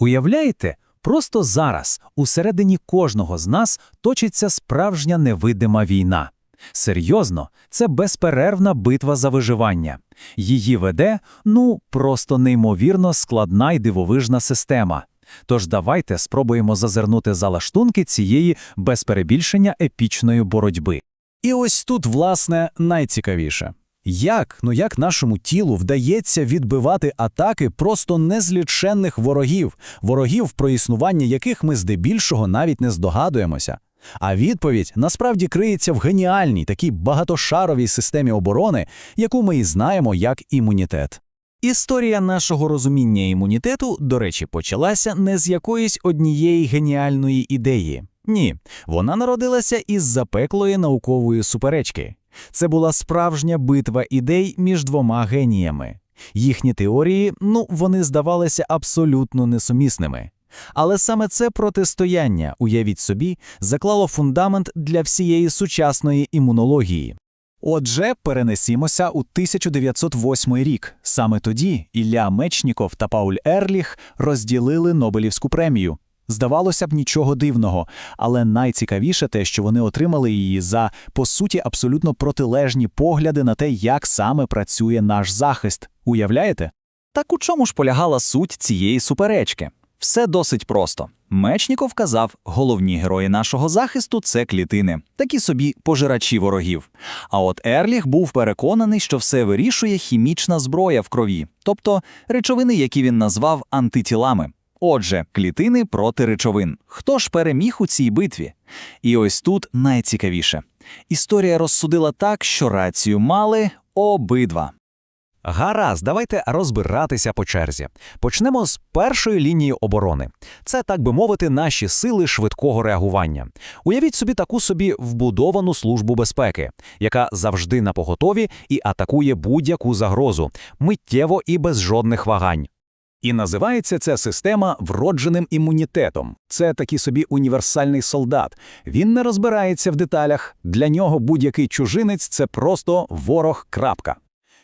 Уявляєте, просто зараз усередині кожного з нас точиться справжня невидима війна. Серйозно, це безперервна битва за виживання. Її веде, ну, просто неймовірно складна й дивовижна система. Тож давайте спробуємо зазирнути за лаштунки цієї без перебільшення епічної боротьби. І ось тут, власне, найцікавіше. Як, ну як нашому тілу вдається відбивати атаки просто незліченних ворогів, ворогів, про існування яких ми здебільшого навіть не здогадуємося? А відповідь насправді криється в геніальній, такій багатошаровій системі оборони, яку ми і знаємо як імунітет. Історія нашого розуміння імунітету, до речі, почалася не з якоїсь однієї геніальної ідеї. Ні, вона народилася із запеклої наукової суперечки. Це була справжня битва ідей між двома геніями. Їхні теорії, ну, вони здавалися абсолютно несумісними. Але саме це протистояння, уявіть собі, заклало фундамент для всієї сучасної імунології. Отже, перенесімося у 1908 рік. Саме тоді Ілля Мечніков та Пауль Ерліх розділили Нобелівську премію. Здавалося б, нічого дивного, але найцікавіше те, що вони отримали її за, по суті, абсолютно протилежні погляди на те, як саме працює наш захист. Уявляєте? Так у чому ж полягала суть цієї суперечки? Все досить просто. Мечніков казав, головні герої нашого захисту це клітини, такі собі пожирачі ворогів. А от Ерліх був переконаний, що все вирішує хімічна зброя в крові, тобто речовини, які він назвав антитілами. Отже, клітини проти речовин. Хто ж переміг у цій битві? І ось тут найцікавіше. Історія розсудила так, що рацію мали обидва. Гаразд, давайте розбиратися по черзі. Почнемо з першої лінії оборони. Це, так би мовити, наші сили швидкого реагування. Уявіть собі таку собі вбудовану службу безпеки, яка завжди на поготові і атакує будь-яку загрозу, миттєво і без жодних вагань. І називається ця система вродженим імунітетом. Це такий собі універсальний солдат. Він не розбирається в деталях. Для нього будь-який чужинець це просто ворог. крапка.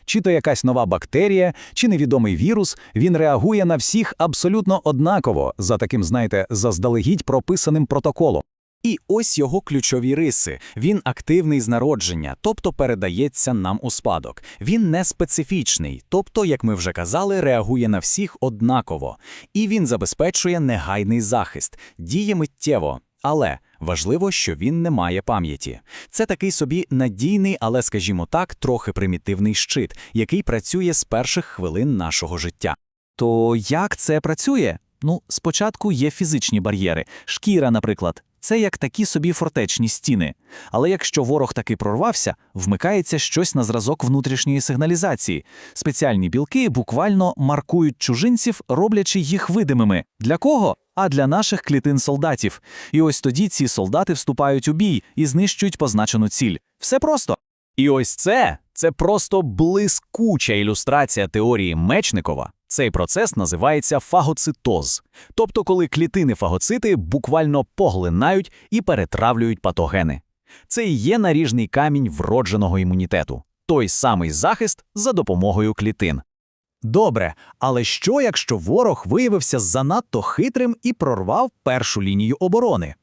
Чи то якась нова бактерія, чи невідомий вірус, він реагує на всіх абсолютно однаково, за таким, знаєте, заздалегідь прописаним протоколом. І ось його ключові риси. Він активний з народження, тобто передається нам у спадок. Він не специфічний, тобто, як ми вже казали, реагує на всіх однаково. І він забезпечує негайний захист, діє миттєво. Але важливо, що він не має пам'яті. Це такий собі надійний, але, скажімо так, трохи примітивний щит, який працює з перших хвилин нашого життя. То як це працює? Ну, спочатку є фізичні бар'єри, шкіра, наприклад. Це як такі собі фортечні стіни. Але якщо ворог таки прорвався, вмикається щось на зразок внутрішньої сигналізації. Спеціальні білки буквально маркують чужинців, роблячи їх видимими. Для кого? А для наших клітин солдатів. І ось тоді ці солдати вступають у бій і знищують позначену ціль. Все просто. І ось це це просто блискуча ілюстрація теорії Мечникова. Цей процес називається фагоцитоз, тобто коли клітини фагоцити буквально поглинають і перетравлюють патогени. Це і є наріжний камінь вродженого імунітету, той самий захист за допомогою клітин. Добре, але що, якщо ворог виявився занадто хитрим і прорвав першу лінію оборони?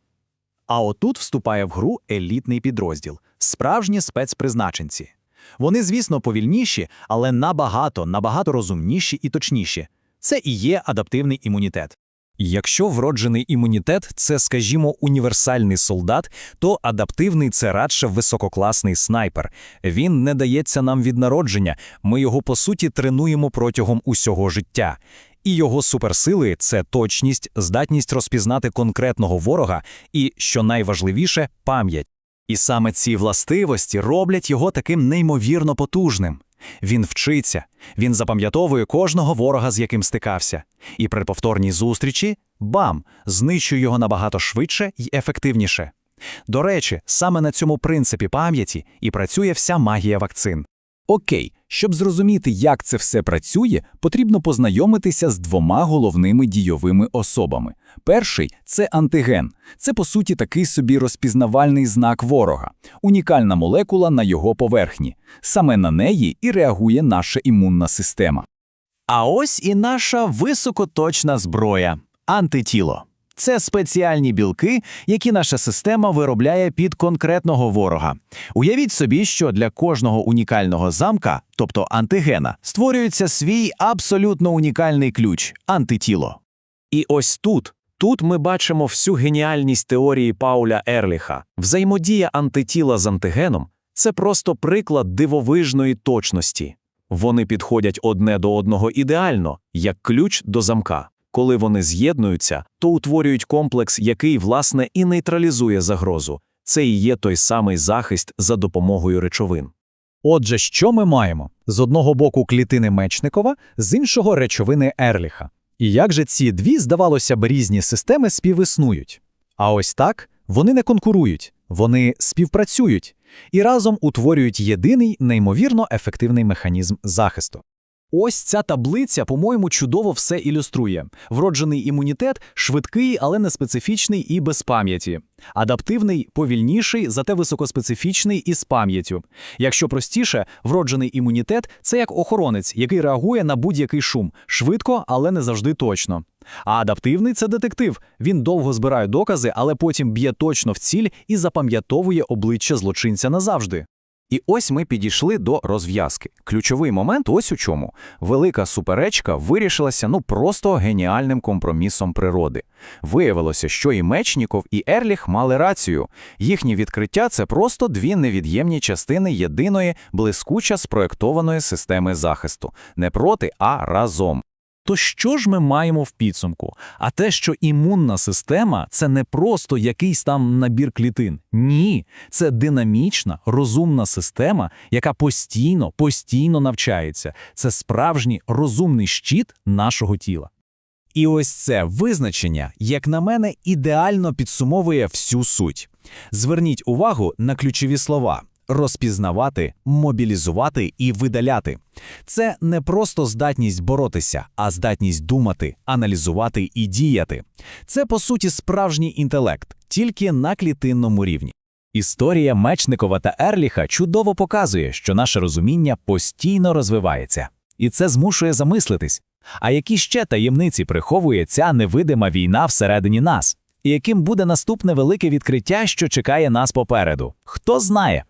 А отут вступає в гру елітний підрозділ, справжні спецпризначенці. Вони, звісно, повільніші, але набагато, набагато розумніші і точніші. Це і є адаптивний імунітет. Якщо вроджений імунітет це, скажімо, універсальний солдат, то адаптивний це радше висококласний снайпер. Він не дається нам від народження, ми його по суті тренуємо протягом усього життя. І його суперсили це точність, здатність розпізнати конкретного ворога і, що найважливіше, пам'ять. І саме ці властивості роблять його таким неймовірно потужним. Він вчиться, він запам'ятовує кожного ворога, з яким стикався, і при повторній зустрічі бам! знищує його набагато швидше і ефективніше. До речі, саме на цьому принципі пам'яті і працює вся магія вакцин. Окей, щоб зрозуміти, як це все працює, потрібно познайомитися з двома головними дійовими особами. Перший це антиген. Це, по суті, такий собі розпізнавальний знак ворога, унікальна молекула на його поверхні. Саме на неї і реагує наша імунна система. А ось і наша високоточна зброя Антитіло це спеціальні білки, які наша система виробляє під конкретного ворога. Уявіть собі, що для кожного унікального замка, тобто антигена, створюється свій абсолютно унікальний ключ антитіло. І ось тут, тут ми бачимо всю геніальність теорії Пауля Ерліха. Взаємодія антитіла з антигеном – це просто приклад дивовижної точності. Вони підходять одне до одного ідеально, як ключ до замка. Коли вони з'єднуються, то утворюють комплекс, який, власне, і нейтралізує загрозу. Це і є той самий захист за допомогою речовин. Отже, що ми маємо? З одного боку клітини Мечникова, з іншого речовини Ерліха. І як же ці дві, здавалося б, різні системи співіснують? А ось так вони не конкурують, вони співпрацюють і разом утворюють єдиний неймовірно ефективний механізм захисту. Ось ця таблиця, по-моєму, чудово все ілюструє. Вроджений імунітет швидкий, але не специфічний і без пам'яті. Адаптивний, повільніший, зате високоспецифічний і з пам'яттю. Якщо простіше, вроджений імунітет це як охоронець, який реагує на будь-який шум, швидко, але не завжди точно. А адаптивний це детектив. Він довго збирає докази, але потім б'є точно в ціль і запам'ятовує обличчя злочинця назавжди. І ось ми підійшли до розв'язки. Ключовий момент ось у чому. Велика суперечка вирішилася ну просто геніальним компромісом природи. Виявилося, що і Мечніков, і Ерліх мали рацію. Їхні відкриття – це просто дві невід'ємні частини єдиної, блискуча спроєктованої системи захисту. Не проти, а разом. То що ж ми маємо в підсумку? А те, що імунна система це не просто якийсь там набір клітин. Ні, це динамічна, розумна система, яка постійно, постійно навчається. Це справжній розумний щит нашого тіла. І ось це визначення, як на мене, ідеально підсумовує всю суть. Зверніть увагу на ключові слова: розпізнавати, мобілізувати і видаляти. Це не просто здатність боротися, а здатність думати, аналізувати і діяти. Це, по суті, справжній інтелект, тільки на клітинному рівні. Історія Мечникова та Ерліха чудово показує, що наше розуміння постійно розвивається. І це змушує замислитись. А які ще таємниці приховує ця невидима війна всередині нас? І яким буде наступне велике відкриття, що чекає нас попереду? Хто знає?